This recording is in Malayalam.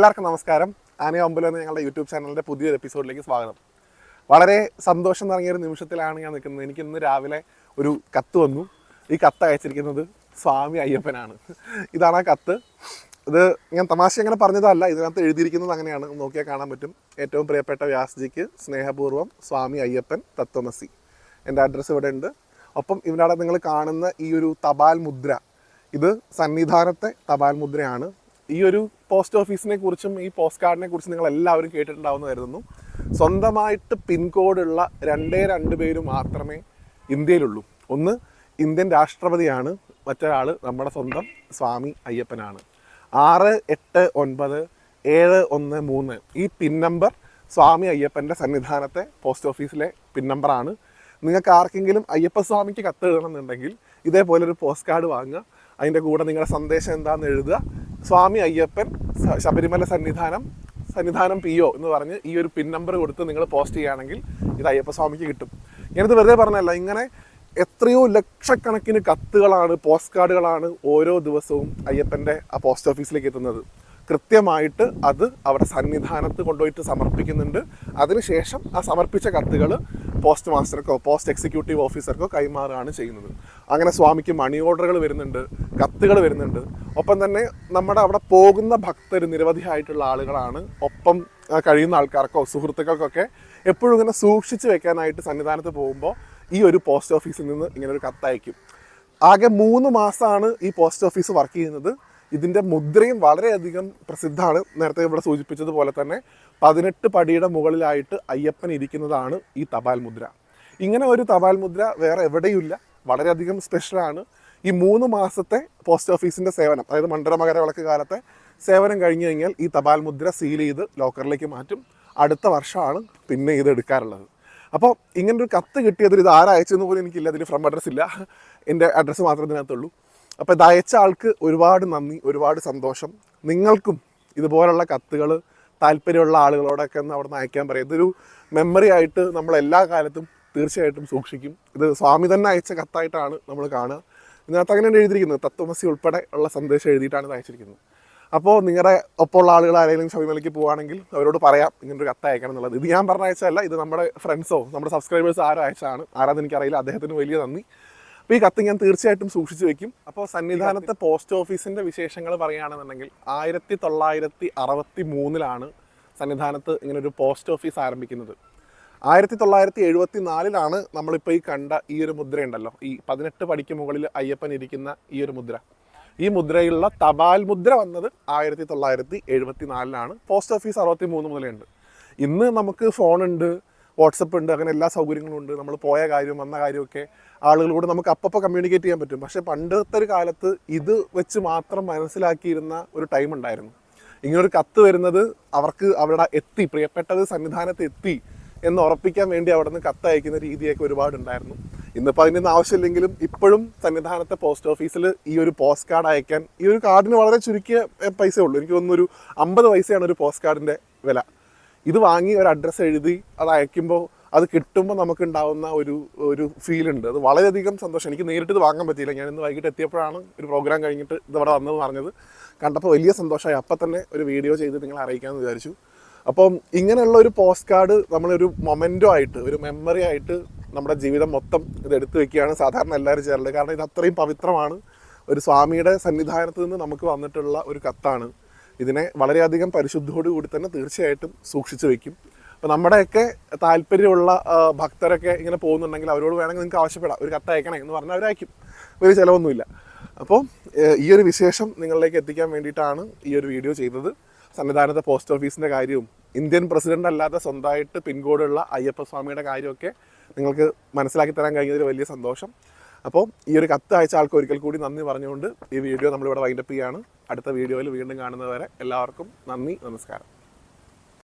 എല്ലാവർക്കും നമസ്കാരം. ആനയ അമ്പലം എന്ന ഞങ്ങളുടെ യൂട്യൂബ് ചാനലിന്റെ പുതിയൊരു എപ്പിസോഡിലേക്ക് സ്വാഗതം. വളരെ സന്തോഷം നിറങ്ങിയ ഒരു നിമിഷത്തിലാണ് ഞാൻ നിൽക്കുന്നത്. എനിക്ക് ഇന്ന് രാവിലെ ഒരു കത്ത് വന്നു. ഈ കത്ത് അയച്ചിരിക്കുന്നത് സ്വാമി അയ്യപ്പനാണ്. ഇതാണ് ആ കത്ത്. ഇത് ഞാൻ തമാശ അങ്ങനെ പറഞ്ഞതല്ല ഇതിനകത്ത് എഴുതിയിരിക്കുന്നത് അങ്ങനെയാണ്. നോക്കിയാൽ കാണാൻ പറ്റും. ഏറ്റവും പ്രിയപ്പെട്ട വ്യാസ്ജിക്ക് സ്നേഹപൂർവം സ്വാമി അയ്യപ്പൻ തത്വമസി. എന്റെ അഡ്രസ്സ് ഇവിടെ ഉണ്ട്. ഒപ്പം ഇവിടെ നിങ്ങൾ കാണുന്ന ഈ ഒരു തപാൽ മുദ്ര ഇത് സന്നിധാനത്തെ തപാൽ മുദ്രയാണ്. ഈ ഒരു പോസ്റ്റ് ഓഫീസിനെ കുറിച്ചും ഈ പോസ്റ്റ് കാർഡിനെ കുറിച്ചും നിങ്ങൾ എല്ലാവരും കേട്ടിട്ടുണ്ടാവുമെന്ന് കരുതുന്നു. സ്വന്തമായിട്ട് പിൻകോഡുള്ള രണ്ടേ രണ്ട് പേര് മാത്രമേ ഇന്ത്യയിലുള്ളൂ. ഒന്ന് ഇന്ത്യൻ രാഷ്ട്രപതിയാണ്. മറ്റൊരാൾ നമ്മുടെ സ്വന്തം സ്വാമി അയ്യപ്പനാണ്. ആറ് എട്ട് ഒൻപത് ഏഴ് ഒന്ന് മൂന്ന് ഈ പിൻ നമ്പർ സ്വാമി അയ്യപ്പന്റെ സന്നിധാനത്തെ പോസ്റ്റ് ഓഫീസിലെ പിൻ നമ്പറാണ്. നിങ്ങൾക്ക് ആർക്കെങ്കിലും അയ്യപ്പസ്വാമിക്ക് കത്ത് എഴുതണമെന്നുണ്ടെങ്കിൽ ഇതേപോലെ ഒരു പോസ്റ്റ് കാർഡ് വാങ്ങുക. അതിന്റെ കൂടെ നിങ്ങളുടെ സന്ദേശം എന്താണെന്ന് എഴുതുക. സ്വാമി അയ്യപ്പൻ ശബരിമല സന്നിധാനം സന്നിധാനം പി ഒ എന്ന് പറഞ്ഞ് ഈ ഒരു പിൻ നമ്പർ കൊടുത്ത് നിങ്ങൾ പോസ്റ്റ് ചെയ്യുകയാണെങ്കിൽ ഇത് അയ്യപ്പ സ്വാമിക്ക് കിട്ടും. ഞാനിത് വെറുതെ പറഞ്ഞല്ല ഇങ്ങനെ എത്രയോ ലക്ഷക്കണക്കിന് കത്തുകളാണ് പോസ്റ്റ് കാർഡുകളാണ് ഓരോ ദിവസവും അയ്യപ്പന്റെ ആ പോസ്റ്റ് ഓഫീസിലേക്ക് എത്തുന്നത്. കൃത്യമായിട്ട് അത് അവരുടെ സന്നിധാനത്ത് കൊണ്ടുപോയിട്ട് സമർപ്പിക്കുന്നുണ്ട്. അതിനുശേഷം ആ സമർപ്പിച്ച കത്തുകൾ പോസ്റ്റ് മാസ്റ്റർക്കോ പോസ്റ്റ് എക്സിക്യൂട്ടീവ് ഓഫീസർക്കോ കൈമാറുകയാണ് ചെയ്യുന്നത്. അങ്ങനെ സ്വാമിക്ക് മണി ഓർഡറുകൾ വരുന്നുണ്ട് കത്തുകൾ വരുന്നുണ്ട്. ഒപ്പം തന്നെ നമ്മുടെ അവിടെ പോകുന്ന ഭക്തർ നിരവധിയായിട്ടുള്ള ആളുകളാണ്. ഒപ്പം കഴിയുന്ന ആൾക്കാർക്കോ സുഹൃത്തുക്കൾക്കൊക്കെ എപ്പോഴും ഇങ്ങനെ സൂക്ഷിച്ച് വെക്കാനായിട്ട് സന്നിധാനത്ത് പോകുമ്പോൾ ഈ ഒരു പോസ്റ്റ് ഓഫീസിൽ നിന്ന് ഇങ്ങനെ ഒരു കത്തയക്കും ആകെ മൂന്ന് മാസമാണ് ഈ പോസ്റ്റ് ഓഫീസ് വർക്ക് ചെയ്യുന്നത്. ഇതിന്റെ മുദ്രയും വളരെയധികം പ്രസിദ്ധമാണ്. നേരത്തെ ഇവിടെ സൂചിപ്പിച്ചതുപോലെ തന്നെ പതിനെട്ട് പടിയുടെ മുകളിലായിട്ട് അയ്യപ്പൻ ഇരിക്കുന്നതാണ് ഈ തപാൽ മുദ്ര. ഇങ്ങനെ ഒരു തപാൽ മുദ്ര വേറെ എവിടെയുമില്ല. വളരെയധികം സ്പെഷ്യലാണ് ഈ മൂന്ന് മാസത്തെ പോസ്റ്റ് ഓഫീസിന്റെ സേവനം അതായത് മണ്ഡല മകരവിളക്ക് കാലത്തെ സേവനം കഴിഞ്ഞു കഴിഞ്ഞാൽ ഈ തപാൽ മുദ്ര സീൽ ചെയ്ത് ലോക്കറിലേക്ക് മാറ്റും. അടുത്ത വർഷമാണ് പിന്നെ ഇത് എടുക്കാറുള്ളത്. അപ്പോൾ ഇങ്ങനൊരു കത്ത് കിട്ടിയതിൽ ഇത് ആരയച്ചെന്ന് പോലും എനിക്കില്ല. അതിൽ ഫ്രം അഡ്രസ്സ് ഇല്ല. എന്റെ അഡ്രസ്സ് മാത്രമേ ഇതിനകത്തുള്ളൂ. അപ്പോൾ ഇത് അയച്ച ആൾക്ക് ഒരുപാട് നന്ദി ഒരുപാട് സന്തോഷം. നിങ്ങൾക്കും ഇതുപോലുള്ള കത്തുകൾ താല്പര്യമുള്ള ആളുകളോടൊക്കെ ഒന്ന് അവിടെ നിന്ന് അയക്കാൻ പറയും. ഇതൊരു മെമ്മറി ആയിട്ട് നമ്മൾ എല്ലാ കാലത്തും തീർച്ചയായിട്ടും സൂക്ഷിക്കും. ഇത് സ്വാമി തന്നെ അയച്ച കത്തായിട്ടാണ് നമ്മൾ കാണുക. ഇതിനകത്ത് അങ്ങനെയാണ് എഴുതിയിരിക്കുന്നത്. തത്വമസി ഉൾപ്പെടെ ഉള്ള സന്ദേശം എഴുതിയിട്ടാണ് അയച്ചിരിക്കുന്നത്. അപ്പോൾ നിങ്ങളുടെ ഒപ്പമുള്ള ആളുകൾ ആരെങ്കിലും ശബരിമലയ്ക്ക് പോകുകയാണെങ്കിൽ അവരോട് പറയാം ഇങ്ങനൊരു കത്ത് അയക്കണം എന്നുള്ളത്. ഇത് ഞാൻ പറഞ്ഞ അയച്ചതല്ല ഇത് നമ്മുടെ ഫ്രണ്ട്സോ നമ്മുടെ സബ്സ്ക്രൈബേഴ്സ് ആരോ അയച്ചതാണ്. ആരാന്ന് എനിക്കറിയില്ല അദ്ദേഹത്തിന് വലിയ നന്ദി. അപ്പോൾ ഈ കത്ത് ഞാൻ തീർച്ചയായിട്ടും സൂക്ഷിച്ചു വെക്കും. അപ്പോൾ സന്നിധാനത്തെ പോസ്റ്റ് ഓഫീസിന്റെ വിശേഷങ്ങൾ പറയുകയാണെന്നുണ്ടെങ്കിൽ ആയിരത്തി തൊള്ളായിരത്തി അറുപത്തി മൂന്നിലാണ് സന്നിധാനത്ത് ഇങ്ങനൊരു പോസ്റ്റ് ഓഫീസ് ആരംഭിക്കുന്നത്. ആയിരത്തി തൊള്ളായിരത്തി എഴുപത്തി നാലിലാണ് നമ്മളിപ്പോൾ ഈ കണ്ട ഈ ഒരു മുദ്രയുണ്ടല്ലോ. ഈ പതിനെട്ട് പടിക്ക് മുകളിൽ അയ്യപ്പൻ ഇരിക്കുന്ന ഈ ഒരു മുദ്ര. ഈ മുദ്രയിലുള്ള തപാൽ മുദ്ര വന്നത് ആയിരത്തി തൊള്ളായിരത്തി എഴുപത്തി നാലിലാണ് പോസ്റ്റ് ഓഫീസ് അറുപത്തി മൂന്ന് മുതലുണ്ട്. ഇന്ന് നമുക്ക് ഫോണുണ്ട് വാട്സപ്പ് ഉണ്ട് അങ്ങനെ എല്ലാ സൗകര്യങ്ങളും ഉണ്ട്. നമ്മൾ പോയ കാര്യം വന്ന കാര്യമൊക്കെ ആളുകളോട് നമുക്ക് അപ്പപ്പോൾ കമ്മ്യൂണിക്കേറ്റ് ചെയ്യാൻ പറ്റും. പക്ഷേ പണ്ടത്തെ ഒരു കാലത്ത് ഇത് വെച്ച് മാത്രം മനസ്സിലാക്കിയിരുന്ന ഒരു ടൈം ഉണ്ടായിരുന്നു. ഇങ്ങനൊരു കത്ത് വരുന്നത് അവർക്ക് അവരുടെ എത്തി പ്രിയപ്പെട്ടത് സന്നിധാനത്ത് എത്തി. എന്ന് ഉറപ്പിക്കാൻ വേണ്ടി അവിടെ നിന്ന് കത്തയക്കുന്ന രീതിയൊക്കെ ഒരുപാടുണ്ടായിരുന്നു. ഇന്നിപ്പോൾ അതിന്റെ ആവശ്യമില്ലെങ്കിലും ഇപ്പോഴും സന്നിധാനത്തെ പോസ്റ്റ് ഓഫീസിൽ ഈ ഒരു പോസ്റ്റ് കാർഡ് അയക്കാൻ ഈ ഒരു കാർഡിന് വളരെ ചുരുക്കിയ പൈസ ഉള്ളൂ എനിക്ക് തോന്നുന്നു ഒരു അമ്പത് പൈസയാണ് ഒരു പോസ്റ്റ് കാർഡിന്റെ വില. ഇത് വാങ്ങി ഒരു അഡ്രസ്സ് എഴുതി അത് അയക്കുമ്പോൾ അത് കിട്ടുമ്പോൾ നമുക്കുണ്ടാവുന്ന ഒരു ഒരു ഫീലുണ്ട് അത് വളരെയധികം സന്തോഷം. എനിക്ക് നേരിട്ട് ഇത് വാങ്ങാൻ പറ്റിയില്ല. ഞാൻ ഇന്ന് വൈകിട്ട് എത്തിയപ്പോഴാണ് ഒരു പ്രോഗ്രാം കഴിഞ്ഞിട്ട് ഇത് ഇവിടെ വന്നത് പറഞ്ഞത്. കണ്ടപ്പോൾ വലിയ സന്തോഷമായി. അപ്പം തന്നെ ഒരു വീഡിയോ ചെയ്ത് നിങ്ങളെ അറിയിക്കാമെന്ന് വിചാരിച്ചു. അപ്പം ഇങ്ങനെയുള്ള ഒരു പോസ്റ്റ് കാർഡ് നമ്മളൊരു മൊമെന്റോ ആയിട്ട് ഒരു മെമ്മറി ആയിട്ട് നമ്മുടെ ജീവിതം മൊത്തം ഇത് എടുത്തു വെക്കുകയാണ് സാധാരണ എല്ലാവരും ചെയ്യാറുള്ളത്. കാരണം ഇത് അത്രയും പവിത്രമാണ്. ഒരു സ്വാമിയുടെ സന്നിധാനത്ത് നിന്ന് നമുക്ക് വന്നിട്ടുള്ള ഒരു കത്താണ്. ഇതിനെ വളരെയധികം പരിശുദ്ധയോടുകൂടി തന്നെ തീർച്ചയായിട്ടും സൂക്ഷിച്ചു വെക്കും. അപ്പോൾ നമ്മുടെയൊക്കെ താല്പര്യമുള്ള ഭക്തരൊക്കെ ഇങ്ങനെ പോകുന്നുണ്ടെങ്കിൽ അവരോട് വേണമെങ്കിൽ നിങ്ങൾക്ക് ആവശ്യപ്പെടാം. ഒരു കത്ത് അയക്കണേ എന്ന് പറഞ്ഞാൽ അവരയക്കും ഒരു ചിലവൊന്നുമില്ല. അപ്പോൾ ഈ ഒരു വിശേഷം നിങ്ങളിലേക്ക് എത്തിക്കാൻ വേണ്ടിയിട്ടാണ് ഈ ഒരു വീഡിയോ ചെയ്തത്. സന്നിധാനത്തെ പോസ്റ്റ് ഓഫീസിന്റെ കാര്യവും ഇന്ത്യൻ പ്രസിഡന്റ് അല്ലാതെ സ്വന്തമായിട്ട് പിൻകോഡുള്ള അയ്യപ്പ സ്വാമിയുടെ കാര്യമൊക്കെ നിങ്ങൾക്ക് മനസ്സിലാക്കി തരാൻ കഴിഞ്ഞതിൽ വലിയ സന്തോഷം. അപ്പോൾ ഈ ഒരു കത്ത് അയച്ച ആൾക്ക് ഒരിക്കൽ കൂടി നന്ദി പറഞ്ഞുകൊണ്ട് ഈ വീഡിയോ നമ്മളിവിടെ വൈൻഡപ്പ് ചെയ്യാണ് അടുത്ത വീഡിയോയിൽ വീണ്ടും കാണുന്നതുവരെ എല്ലാവർക്കും നന്ദി നമസ്കാരം.